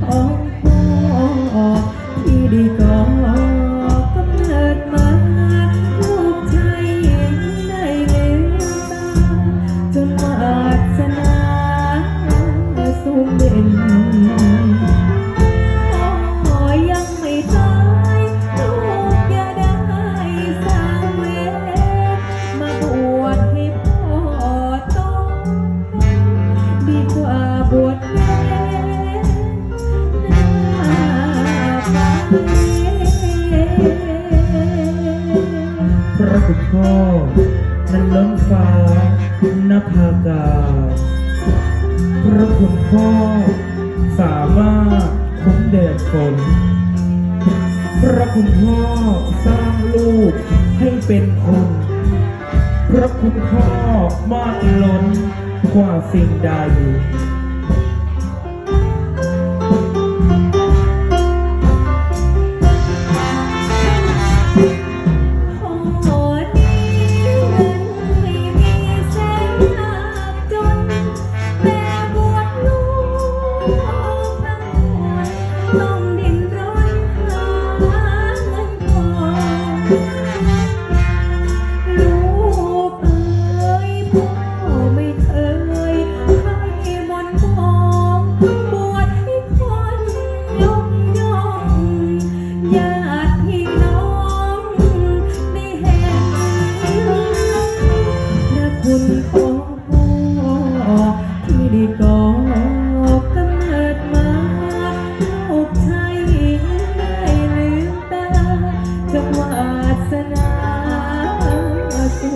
Oh. นั้นล้นฟ้าคุณนภากาพระคุณพ่อ สามารถคุ้มแดดฝนพระคุณพ่อสร้างลูกให้เป็นคนพระคุณพ่อมากล้นกว่าสิ่งใด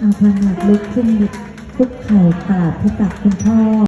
อาภาหัลุกขึ้นหยุดคุกเข่ตาบพระตักคุณพ่อ